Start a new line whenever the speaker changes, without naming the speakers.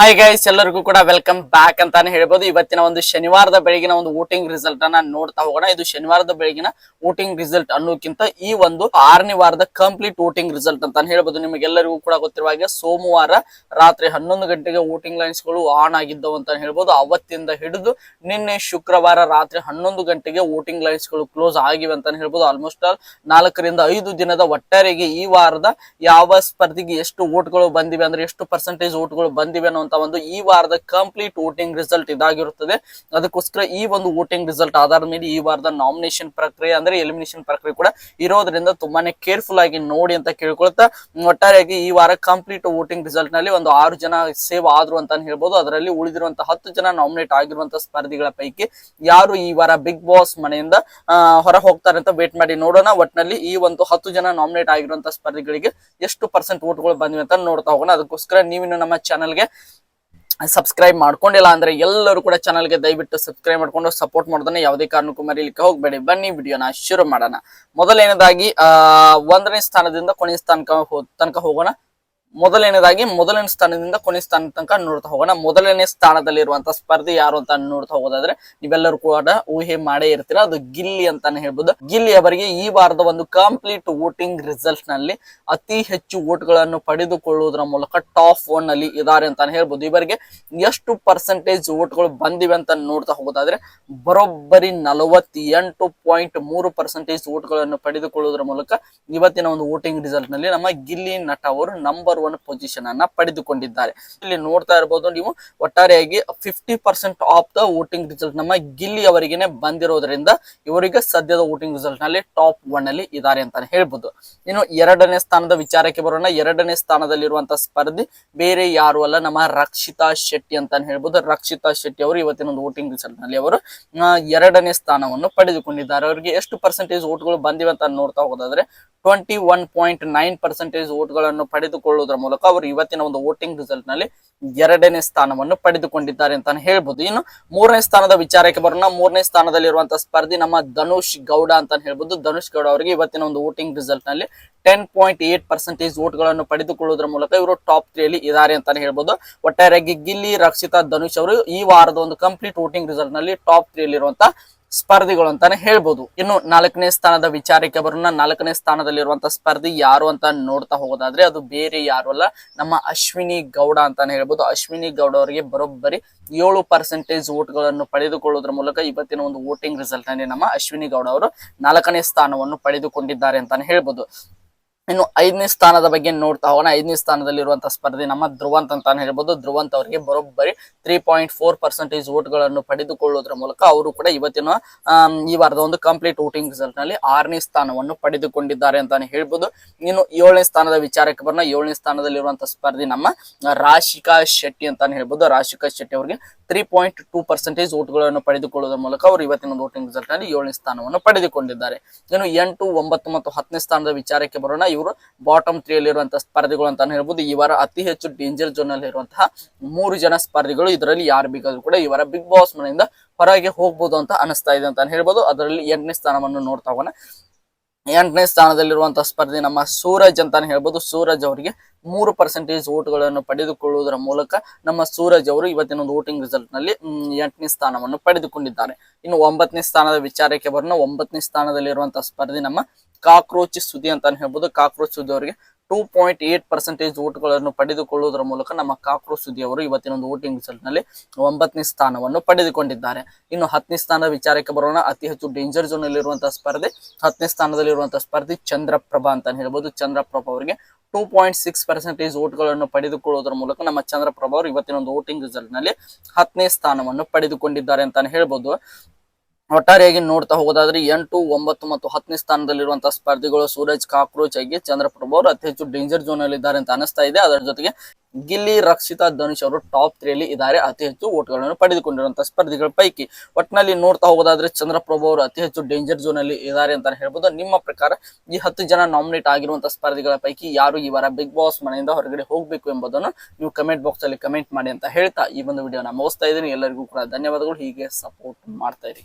Hi guys ಎಲ್ಲರಿಗೂ ಕೂಡ welcome back ಅಂತಾನೆ ಹೇಳ್ಬೋದು. ಇವತ್ತಿನ ಒಂದು ಶನಿವಾರದ ಬೆಳಗಿನ ಒಂದು ವೋಟಿಂಗ್ ರಿಸಲ್ಟ್ ಅನ್ನ ನೋಡ್ತಾ ಹೋಗೋಣ. ಇದು ಶನಿವಾರದ ಬೆಳಗಿನ ವೋಟಿಂಗ್ ರಿಸಲ್ಟ್ ಅನ್ನೋಕ್ಕಿಂತ ಈ ಒಂದು ಆರನೇ ವಾರದ ಕಂಪ್ಲೀಟ್ ವೋಟಿಂಗ್ ರಿಸಲ್ಟ್ ಅಂತಾನೆ ಹೇಳ್ಬೋದು. ನಿಮಗೆಲ್ಲರಿಗೂ ಕೂಡ ಗೊತ್ತಿರುವ ಹಾಗೆ ಸೋಮವಾರ ರಾತ್ರಿ ಹನ್ನೊಂದು ಗಂಟೆಗೆ ವೋಟಿಂಗ್ ಲೈನ್ಸ್ಗಳು ಆನ್ ಆಗಿದ್ದವು ಅಂತ ಹೇಳ್ಬೋದು. ಅವತ್ತಿಂದ ಹಿಡಿದು ನಿನ್ನೆ ಶುಕ್ರವಾರ ರಾತ್ರಿ ಹನ್ನೊಂದು ಗಂಟೆಗೆ ವೋಟಿಂಗ್ ಲೈನ್ಸ್ಗಳು ಕ್ಲೋಸ್ ಆಗಿವೆ ಅಂತಾನೆ ಹೇಳ್ಬೋದು. ಆಲ್ಮೋಸ್ಟ್ ಆಲ್ ನಾಲ್ಕರಿಂದ ಐದು ದಿನದ ಒಟ್ಟಾರೆಗೆ ಈ ವಾರದ ಯಾವ ಸ್ಪರ್ಧಿಗೆ ಎಷ್ಟು ವೋಟ್ಗಳು ಬಂದಿವೆ ಅಂದ್ರೆ ಎಷ್ಟು ಪರ್ಸೆಂಟೇಜ್ ವೋಟ್ಗಳು ಬಂದಿವೆ ಅನ್ನುವಂತ ಒಂದು ಈ ವಾರದ ಕಂಪ್ಲೀಟ್ ವೋಟಿಂಗ್ ರಿಸಲ್ಟ್ ಇದಾಗಿರುತ್ತದೆ. ಅದಕ್ಕೋಸ್ಕರ ಈ ಒಂದು ವೋಟಿಂಗ್ ರಿಸಲ್ಟ್ ಆಧಾರದ ಮೇಲೆ ಈ ವಾರದ ನಾಮಿನೇಷನ್ ಪ್ರಕ್ರಿಯೆ ಅಂದ್ರೆ ಎಲಿಮಿನೇಷನ್ ಪ್ರಕ್ರಿಯೆ ಕೂಡ ಇರೋದ್ರಿಂದ ತುಂಬಾನೇ ಕೇರ್ಫುಲ್ ಆಗಿ ನೋಡಿ ಅಂತ ಕೇಳ್ಕೊಳ್ತಾ, ಒಟ್ಟಾರೆಯಾಗಿ ಈ ವಾರ ಕಂಪ್ಲೀಟ್ ವೋಟಿಂಗ್ ರಿಸಲ್ಟ್ನಲ್ಲಿ ಒಂದು ಆರು ಜನ ಸೇವ್ ಆದ್ರು ಅಂತ ಹೇಳ್ಬೋದು. ಅದರಲ್ಲಿ ಉಳಿದಿರುವಂತಹ ಹತ್ತು ಜನ ನಾಮಿನೇಟ್ ಆಗಿರುವಂತಹ ಸ್ಪರ್ಧಿಗಳ ಪೈಕಿ ಯಾರು ಈ ವಾರ ಬಿಗ್ ಬಾಸ್ ಮನೆಯಿಂದ ಹೊರ ಹೋಗ್ತಾರೆ ಅಂತ ವೇಟ್ ಮಾಡಿ ನೋಡೋಣ. ಒಟ್ನಲ್ಲಿ ಈ ಒಂದು ಹತ್ತು ಜನ ನಾಮಿನೇಟ್ ಆಗಿರುವಂತಹ ಸ್ಪರ್ಧಿಗಳಿಗೆ ಎಷ್ಟು ಪರ್ಸೆಂಟ್ ವೋಟ್ಗಳು ಬಂದಿವೆ ಅಂತ ನೋಡ್ತಾ ಹೋಗೋಣ. ಅದಕ್ಕೋಸ್ಕರ ನೀವಿನ್ನು ನಮ್ಮ ಚಾನಲ್ಗೆ ಸಬ್ಸ್ಕ್ರೈಬ್ ಮಾಡ್ಕೊಂಡಿಲ್ಲ ಅಂದ್ರೆ ಎಲ್ಲರೂ ಕೂಡ ಚಾನಲ್ಗೆ ದಯವಿಟ್ಟು ಸಬ್ಸ್ಕ್ರೈಬ್ ಮಾಡ್ಕೊಂಡು ಸಪೋರ್ಟ್ ಮಾಡೋದನ್ನ ಯಾವುದೇ ಕಾರಣಕ್ಕೂ ಮರೀಲಿಕ್ಕೆ ಹೋಗಬೇಡಿ. ಬನ್ನಿ ವಿಡಿಯೋನ ಶುರು ಮಾಡೋಣ. ಮೊದಲನೇದಾಗಿ ಒಂದನೇ ಸ್ಥಾನದಿಂದ ಕೊನೆಯ ಸ್ಥಾನಕ ತನಕ ಹೋಗೋಣ. ಮೊದಲನೇದಾಗಿ ಮೊದಲನೇ ಸ್ಥಾನದಿಂದ ಕೊನೆ ಸ್ಥಾನ ತನಕ ನೋಡ್ತಾ ಹೋಗೋಣ. ಮೊದಲನೇ ಸ್ಥಾನದಲ್ಲಿರುವಂತಹ ಸ್ಪರ್ಧಿ ಯಾರು ಅಂತ ನೋಡ್ತಾ ಹೋಗೋದಾದ್ರೆ ನೀವೆಲ್ಲರೂ ಕೂಡ ಊಹೆ ಮಾಡೇ ಇರ್ತೀರ. ಅದು ಗಿಲ್ಲಿ ಅಂತಾನೆ ಹೇಳ್ಬೋದು. ಗಿಲ್ಲಿ ಅವರಿಗೆ ಈ ವಾರದ ಒಂದು ಕಂಪ್ಲೀಟ್ ವೋಟಿಂಗ್ ರಿಸಲ್ಟ್ನಲ್ಲಿ ಅತಿ ಹೆಚ್ಚು ವೋಟ್ಗಳನ್ನು ಪಡೆದುಕೊಳ್ಳುವುದರ ಮೂಲಕ ಟಾಪ್ ಒನ್ನಲ್ಲಿ ಇದಾರೆ ಅಂತಾನೆ ಹೇಳ್ಬೋದು. ಇವರಿಗೆ ಎಷ್ಟು ಪರ್ಸೆಂಟೇಜ್ ವೋಟ್ಗಳು ಬಂದಿವೆ ಅಂತ ನೋಡ್ತಾ ಹೋಗೋದಾದ್ರೆ ಬರೋಬ್ಬರಿ ನಲವತ್ತೆಂಟು ಪಾಯಿಂಟ್ ಮೂರು ಪರ್ಸೆಂಟೇಜ್ ವೋಟ್ಗಳನ್ನು ಪಡೆದುಕೊಳ್ಳುವುದರ ಮೂಲಕ ಇವತ್ತಿನ ಒಂದು ವೋಟಿಂಗ್ ರಿಸಲ್ಟ್ನಲ್ಲಿ ನಮ್ಮ ಗಿಲ್ಲಿ ನಟ ಅವರು ನಂಬರ್ ಒನ್ ಪೊಸಿಷನ್ ಅನ್ನ ಪಡೆದುಕೊಂಡಿದ್ದಾರೆ. ಇಲ್ಲಿ ನೋಡ್ತಾ ಇರಬಹುದು ನೀವು ಒಟ್ಟಾರೆಯಾಗಿ fifty percent of the voting result ನಮ್ಮ ಗಿಲ್ಲಿ ಅವರಿಗೆನೆ ಬಂದಿರೋದ್ರಿಂದ ಇವರಿಗೆ ಸದ್ಯದ ವೋಟಿಂಗ್ ರಿಸಲ್ಟ್ನಲ್ಲಿ ಟಾಪ್ ಒನ್ ಅಲ್ಲಿ ಇದ್ದಾರೆ ಅಂತಾನೆ ಹೇಳ್ಬೋದು. ಇನ್ನು ಎರಡನೇ ಸ್ಥಾನದ ವಿಚಾರಕ್ಕೆ ಬರೋಣ. ಎರಡನೇ ಸ್ಥಾನದಲ್ಲಿರುವಂತಹ ಸ್ಪರ್ಧಿ ಬೇರೆ ಯಾರು ಅಲ್ಲ, ನಮ್ಮ ರಕ್ಷಿತಾ ಶೆಟ್ಟಿ ಅಂತಾನೆ ಹೇಳ್ಬಹುದು ರಕ್ಷಿತಾ ಶೆಟ್ಟಿ ಅವರು ಇವತ್ತಿನ ಒಂದು ವೋಟಿಂಗ್ ರಿಸಲ್ಟ್ನಲ್ಲಿ ಅವರು ಎರಡನೇ ಸ್ಥಾನವನ್ನು ಪಡೆದುಕೊಂಡಿದ್ದಾರೆ. ಅವರಿಗೆ ಎಷ್ಟು ಪರ್ಸೆಂಟೇಜ್ ವೋಟ್ಗಳು ಬಂದಿವೆ ಅಂತ ನೋಡ್ತಾ ಹೋಗೋದಾದ್ರೆ twenty one point nine percentage ವೋಟ್ಗಳನ್ನು ಪಡೆದುಕೊಳ್ಳುವುದರ ಮೂಲಕ ಅವರು ಇವತ್ತಿನ ಒಂದು ವೋಟಿಂಗ್ ರಿಸಲ್ಟ್ನಲ್ಲಿ ಎರಡನೇ ಸ್ಥಾನವನ್ನು ಪಡೆದುಕೊಂಡಿದ್ದಾರೆ ಅಂತಾನೆ ಹೇಳ್ಬೋದು. ಇನ್ನು ಮೂರನೇ ಸ್ಥಾನದ ವಿಚಾರಕ್ಕೆ ಬರೋಣ. ಮೂರನೇ ಸ್ಥಾನದಲ್ಲಿರುವಂತಹ ಸ್ಪರ್ಧಿ ನಮ್ಮ ಧನುಷ್ ಗೌಡ ಅಂತ ಹೇಳ್ಬೋದು. ಧನುಷ್ ಗೌಡ ಅವರಿಗೆ ಇವತ್ತಿನ ಒಂದು ವೋಟಿಂಗ್ ರಿಸಲ್ಟ್ನಲ್ಲಿ ಟೆನ್ ಪಾಯಿಂಟ್ ಏಟ್ ಪರ್ಸೆಂಟೇಜ್ ವೋಟ್ಗಳನ್ನು ಪಡೆದುಕೊಳ್ಳುವುದರ ಮೂಲಕ ಇವರು ಟಾಪ್ ತ್ರೀ ಅಲ್ಲಿ ಇದ್ದಾರೆ ಅಂತಾನೆ ಹೇಳ್ಬೋದು. ಒಟ್ಟಾರೆಯಾಗಿ ಗಿಲ್ಲಿ ರಕ್ಷಿತಾ ಧನುಷ್ ಅವರು ಈ ವಾರದ ಒಂದು ಕಂಪ್ಲೀಟ್ ವೋಟಿಂಗ್ ರಿಸಲ್ಟ್ನಲ್ಲಿ ಟಾಪ್ ತ್ರೀ ಅಲ್ಲಿರುವಂತಹ ಸ್ಪರ್ಧಿಗಳು ಅಂತಾನೆ ಹೇಳ್ಬೋದು. ಇನ್ನು ನಾಲ್ಕನೇ ಸ್ಥಾನದ ವಿಚಾರಕ್ಕೆ ಬರೋಣ. ನಾಲ್ಕನೇ ಸ್ಥಾನದಲ್ಲಿರುವಂತಹ ಸ್ಪರ್ಧಿ ಯಾರು ಅಂತ ನೋಡ್ತಾ ಹೋಗೋದಾದ್ರೆ ಅದು ಬೇರೆ ಯಾರು ಅಲ್ಲ, ನಮ್ಮ ಅಶ್ವಿನಿ ಗೌಡ ಅಂತಾನೆ ಹೇಳ್ಬೋದು. ಅಶ್ವಿನಿ ಗೌಡ ಅವರಿಗೆ ಬರೋಬ್ಬರಿ ಏಳು ಪರ್ಸೆಂಟೇಜ್ ಓಟ್ಗಳನ್ನು ಪಡೆದುಕೊಳ್ಳುವುದರ ಮೂಲಕ ಇವತ್ತಿನ ಒಂದು ವೋಟಿಂಗ್ ರಿಸಲ್ಟ್ನಲ್ಲಿ ನಮ್ಮ ಅಶ್ವಿನಿ ಗೌಡ ಅವರು ನಾಲ್ಕನೇ ಸ್ಥಾನವನ್ನು ಪಡೆದುಕೊಂಡಿದ್ದಾರೆ ಅಂತಾನೆ ಹೇಳ್ಬೋದು. ಇನ್ನು ಐದನೇ ಸ್ಥಾನದ ಬಗ್ಗೆ ನೋಡ್ತಾ ಹೋಗೋಣ. ಐದನೇ ಸ್ಥಾನದಲ್ಲಿ ಇರುವಂತಹ ಸ್ಪರ್ಧೆ ನಮ್ಮ ಧ್ರುವಂತ್ ಅಂತಾನೆ ಹೇಳ್ಬೋದು. ಧ್ರುವಂತ್ ಅವರಿಗೆ ಬರೋಬ್ಬರಿ ತ್ರೀ ಪಾಯಿಂಟ್ ಫೋರ್ ಪರ್ಸೆಂಟೇಜ್ ಓಟ್ಗಳನ್ನು ಪಡೆದುಕೊಳ್ಳುವುದರ ಮೂಲಕ ಅವರು ಕೂಡ ಇವತ್ತಿನ ಈ ವಾರದ ಒಂದು ಕಂಪ್ಲೀಟ್ ವೋಟಿಂಗ್ ರಿಸಲ್ಟ್ನಲ್ಲಿ ಆರನೇ ಸ್ಥಾನವನ್ನು ಪಡೆದುಕೊಂಡಿದ್ದಾರೆ ಅಂತಾನೆ ಹೇಳ್ಬೋದು. ಇನ್ನು ಏಳನೇ ಸ್ಥಾನದ ವಿಚಾರಕ್ಕೆ ಬರೋಣ. ಏಳನೇ ಸ್ಥಾನದಲ್ಲಿರುವಂತಹ ಸ್ಪರ್ಧಿ ನಮ್ಮ ರಾಶಿಕಾ ಶೆಟ್ಟಿ ಅಂತಾನೆ ಹೇಳ್ಬೋದು. ರಾಶಿಕಾ ಶೆಟ್ಟಿ ಅವರಿಗೆ ತ್ರೀ ಪಾಯಿಂಟ್ ಟೂ ಪರ್ಸೆಂಟೇಜ್ ಓಟ್ಗಳನ್ನು ಪಡೆದುಕೊಳ್ಳುವುದರ ಮೂಲಕ ಅವರು ಇವತ್ತಿನ ವೋಟಿಂಗ್ ರಿಸಲ್ಟ್ನಲ್ಲಿ ಏಳನೇ ಸ್ಥಾನವನ್ನು ಪಡೆದುಕೊಂಡಿದ್ದಾರೆ. ಇನ್ನು ಎಂಟು, ಒಂಬತ್ತು ಮತ್ತು ಹತ್ತನೇ ಸ್ಥಾನದ ವಿಚಾರಕ್ಕೆ ಬರೋಣ. ಇವರು ಬಾಟಮ್ ತ್ರೀ ಅಲ್ಲಿರುವಂತಹ ಸ್ಪರ್ಧಿಗಳು ಅಂತಾನೆ ಹೇಳ್ಬೋದು. ಈ ವಾರ ಅತಿ ಹೆಚ್ಚು ಡೇಂಜರ್ ಜೋನ್ ಅಲ್ಲಿ ಇರುವಂತಹ ಮೂರು ಜನ ಸ್ಪರ್ಧಿಗಳು ಇದರಲ್ಲಿ ಯಾರು ಬೇಕಾದ್ರೂ ಕೂಡ ಇವರ ವಾರ ಬಿಗ್ ಬಾಸ್ ಮನೆಯಿಂದ ಹೊರಗೆ ಹೋಗ್ಬೋದು ಅಂತ ಅನಿಸ್ತಾ ಇದೆ ಅಂತ ಹೇಳ್ಬೋದು. ಅದರಲ್ಲಿ ಎಂಟನೇ ಸ್ಥಾನವನ್ನು ನೋಡ್ತಾ ಹೋಗೋಣ. ಎಂಟನೇ ಸ್ಥಾನದಲ್ಲಿರುವಂತಹ ಸ್ಪರ್ಧಿ ನಮ್ಮ ಸೂರಜ್ ಅಂತಾನೆ ಹೇಳ್ಬೋದು. ಸೂರಜ್ ಅವರಿಗೆ ಮೂರು ಪರ್ಸೆಂಟೇಜ್ ಓಟ್ಗಳನ್ನು ಪಡೆದುಕೊಳ್ಳುವುದರ ಮೂಲಕ ನಮ್ಮ ಸೂರಜ್ ಅವರು ಇವತ್ತಿನ ಒಂದು ವೋಟಿಂಗ್ ರಿಸಲ್ಟ್ನಲ್ಲಿ ಎಂಟನೇ ಸ್ಥಾನವನ್ನು ಪಡೆದುಕೊಂಡಿದ್ದಾರೆ. ಇನ್ನು ಒಂಬತ್ತನೇ ಸ್ಥಾನದ ವಿಚಾರಕ್ಕೆ ಬರೋಣ. ಒಂಬತ್ತನೇ ಸ್ಥಾನದಲ್ಲಿರುವಂತಹ ಸ್ಪರ್ಧಿ ನಮ್ಮ ಕಾಕ್ರೋಚ್ ಸುದ್ದಿ ಅಂತಾನೆ ಹೇಳ್ಬೋದು. ಕಾಕ್ರೋಚ್ ಸುದ್ದಿ ಅವರಿಗೆ ಟೂ ಪಾಯಿಂಟ್ ಏಟ್ ಪರ್ಸೆಂಟೇಜ್ ವೋಟ್ಗಳನ್ನು ಪಡೆದುಕೊಳ್ಳುವುದರ ಮೂಲಕ ನಮ್ಮ ಕಾಕ್ರೋಚ್ ಸುದ್ದಿ ಅವರು ಇವತ್ತಿನ ಒಂದು ವೋಟಿಂಗ್ ರಿಸಲ್ಟ್ನಲ್ಲಿ ಒಂಬತ್ತನೇ ಸ್ಥಾನವನ್ನು ಪಡೆದುಕೊಂಡಿದ್ದಾರೆ. ಇನ್ನು ಹತ್ತನೇ ಸ್ಥಾನದ ವಿಚಾರಕ್ಕೆ ಬರೋಣ. ಅತಿ ಹೆಚ್ಚು ಡೇಂಜರ್ ಝೋನ್ ಅಲ್ಲಿರುವಂತಹ ಸ್ಪರ್ಧೆ, ಹತ್ತನೇ ಸ್ಥಾನದಲ್ಲಿರುವಂತಹ ಸ್ಪರ್ಧಿ ಚಂದ್ರಪ್ರಭಾ ಅಂತ ಹೇಳ್ಬೋದು. ಚಂದ್ರಪ್ರಭಾ ಅವರಿಗೆ ಟೂ ಪಾಯಿಂಟ್ ಸಿಕ್ಸ್ ಪರ್ಸೆಂಟೇಜ್ ಓಟ್ಗಳನ್ನು ಪಡೆದುಕೊಳ್ಳುವುದರ ಮೂಲಕ ನಮ್ಮ ಚಂದ್ರಪ್ರಭಾ ಅವರು ಇವತ್ತಿನ ಒಂದು ವೋಟಿಂಗ್ ರಿಸಲ್ಟ್ನಲ್ಲಿ ಹತ್ತನೇ ಸ್ಥಾನವನ್ನು ಪಡೆದುಕೊಂಡಿದ್ದಾರೆ ಅಂತಾನೆ ಹೇಳ್ಬೋದು. ಒಟ್ಟಾರೆಯಾಗಿ ನೋಡ್ತಾ ಹೋಗೋದಾದ್ರೆ ಎಂಟು, ಒಂಬತ್ತು ಮತ್ತು ಹತ್ತನೇ ಸ್ಥಾನದಲ್ಲಿರುವಂತಹ ಸ್ಪರ್ಧಿಗಳು ಸೂರಜ್ ಕಾಕ್ರೋಚ್ ಆಗಿ ಚಂದ್ರಪ್ರಭು ಅವರು ಅತಿ ಹೆಚ್ಚು ಡೇಂಜರ್ ಝೋನ್ ಅಲ್ಲಿ ಇದ್ದಾರೆ ಅಂತ ಅನಿಸ್ತಾ ಇದೆ. ಅದರ ಜೊತೆಗೆ ಗಿಲ್ಲಿ, ರಕ್ಷಿತಾ, ಧನುಷ್ ಅವರು ಟಾಪ್ ತ್ರೀ ಅಲ್ಲಿ ಇದ್ದಾರೆ. ಅತಿ ಹೆಚ್ಚು ಓಟ್ಗಳನ್ನು ಪಡೆದುಕೊಂಡಿರುವಂತಹ ಸ್ಪರ್ಧಿಗಳ ಪೈಕಿ ಒಟ್ಟಿನಲ್ಲಿ ನೋಡ್ತಾ ಹೋಗೋದಾದ್ರೆ ಚಂದ್ರಪ್ರಭು ಅವರು ಅತಿ ಹೆಚ್ಚು ಡೇಂಜರ್ ಝೋನ್ ಅಲ್ಲಿ ಇದ್ದಾರೆ ಅಂತ ಹೇಳ್ಬೋದು. ನಿಮ್ಮ ಪ್ರಕಾರ ಈ ಹತ್ತು ಜನ ನಾಮಿನೇಟ್ ಆಗಿರುವಂತಹ ಸ್ಪರ್ಧಿಗಳ ಪೈಕಿ ಯಾರು ಈ ವಾರ ಬಿಗ್ ಬಾಸ್ ಮನೆಯಿಂದ ಹೊರಗಡೆ ಹೋಗ್ಬೇಕು ಎಂಬುದನ್ನು ನೀವು ಕಮೆಂಟ್ ಬಾಕ್ಸ್ ಅಲ್ಲಿ ಕಮೆಂಟ್ ಮಾಡಿ ಅಂತ ಹೇಳ್ತಾ ಈ ಒಂದು ವಿಡಿಯೋನ ಮುಗಿಸ್ತಾ ಇದ್ದೀನಿ. ಎಲ್ಲರಿಗೂ ಕೂಡ ಧನ್ಯವಾದಗಳು. ಹೀಗೆ ಸಪೋರ್ಟ್ ಮಾಡ್ತಾ ಇರಿ.